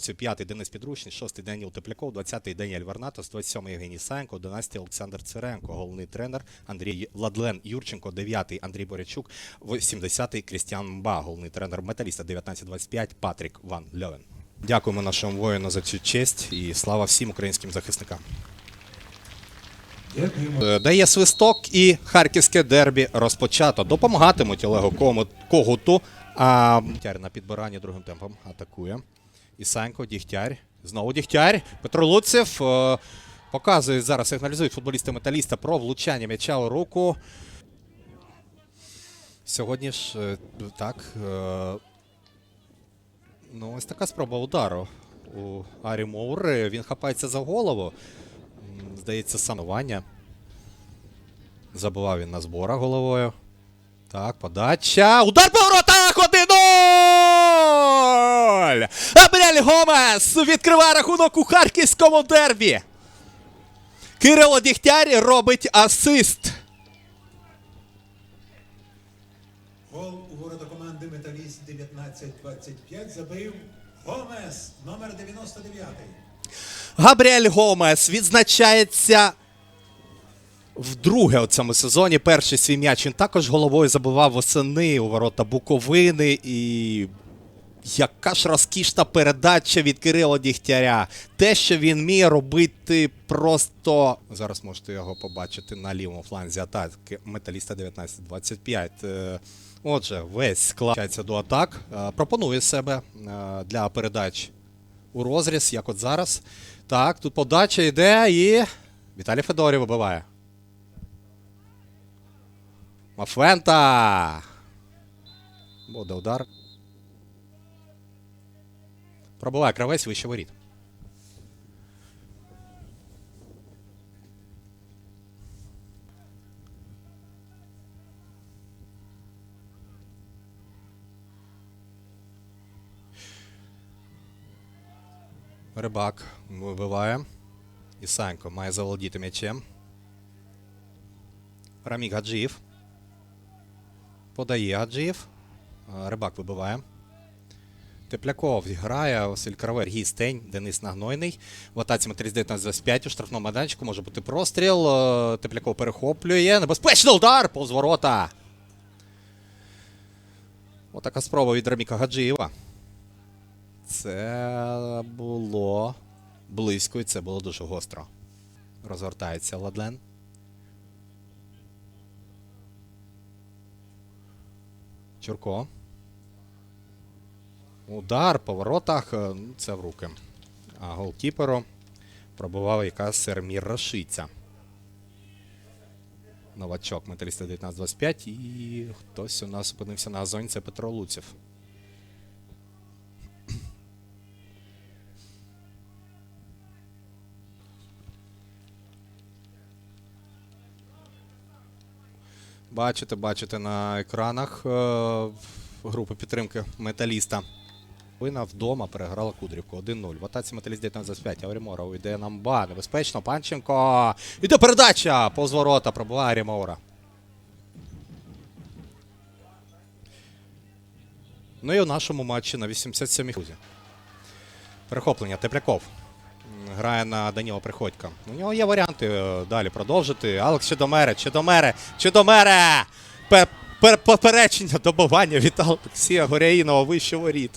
Це п'ятий Денис Підручний, шостий Даніл Тепляков, двадцятий Даніель Варнатос, 27-й Євгеній Саєнко, 11-й Олександр Циренко, головний тренер Андрій Ладлен Юрченко, 9-й Андрій Борячук, 70-й Крістіан Мба, головний тренер металіста, 19-25 Патрік Ван Льовен. Дякуємо нашому воїну за цю честь і слава всім українським захисникам. Е, Дає свисток і харківське дербі розпочато. Допомагатимуть Олегу Когуту. А на підбиранні другим темпом атакує. Ісанько, Дігтяр. Знову Дігтяр. Петро Луцев е, показує зараз, сигналізують футболісти металіста про влучання м'яча у руку. Сьогодні ж е, так. е, Ну, ось така спроба удару у Арі Моури. Він хапається за голову. Здається, санування. Забував він на зборах головою. Так, подача. Удар по воротах! 1-0! Абріель відкриває рахунок у харківському дербі. Кирило Дігтярі робить асист. Гол у ворота команди Металіст 19-25 забив Гомес, номер 99. Габріель Гомес відзначається вдруге у цьому сезоні. Перший свій м'яч він також головою забивав восени у ворота Буковини. І яка ж розкішна передача від Кирила Дігтяря. Те, що він вміє робити просто. Зараз можете його побачити на лівому фланзі атаки металіста 19-25. Е, Отже, весь склад до атак. Е, Пропонує себе е, для передач у розріз, як от зараз. Так, тут подача йде і. Віталій Федорів вибиває. Мафента. Буде удар. Пробиває кравець вище воріт. Рибак вибиває. Ісанько має заволодіти м'ячем. Рамік Гаджиєв. Подає Гаджиєв. Рибак вибиває. Тепляков грає, Василь Кравер, Гістень, Денис Нагнойний. В атаці метрі 19-25 у штрафному майданчику може бути простріл. Е, Тепляков перехоплює. Небезпечний удар повз ворота. Отака спроба від Раміка Гаджиєва. Це було близько і це було дуже гостро. Розгортається Ладлен. Чурко. Удар по воротах. е, Це в руки. А голкіперу пробував якраз Сермір Рашиця. Новачок металіста 19-25 і хтось у нас опинився на зоні, це Петро Луців. Бачите, бачите на екранах е, групи підтримки металіста. Вина вдома переграла Кудрівку 1-0. В атаці металіст 19-25. Аврімора йде нам ба. Небезпечно. Панченко. Іде передача! Повз ворота пробиває Арімора. Ну і у нашому матчі на 87-й хузі. Перехоплення Тепляков. Грає на Даніла Приходька. У нього є варіанти е, далі продовжити. Алекс Чедомере, Чедомере, Чедомере! Пе- пер- Поперечення добивання від Олексія Горяїнова вище воріт.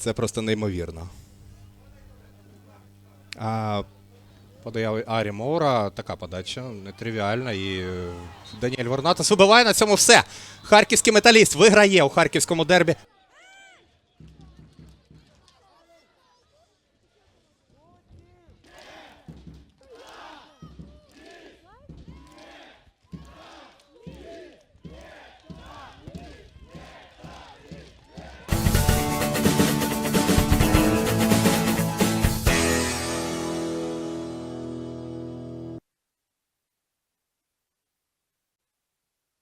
Це просто неймовірно. А подає Арі Моура. Така подача нетривіальна. І е, Даніель Ворнатос вибиває на цьому все. Харківський металіст виграє у харківському дербі.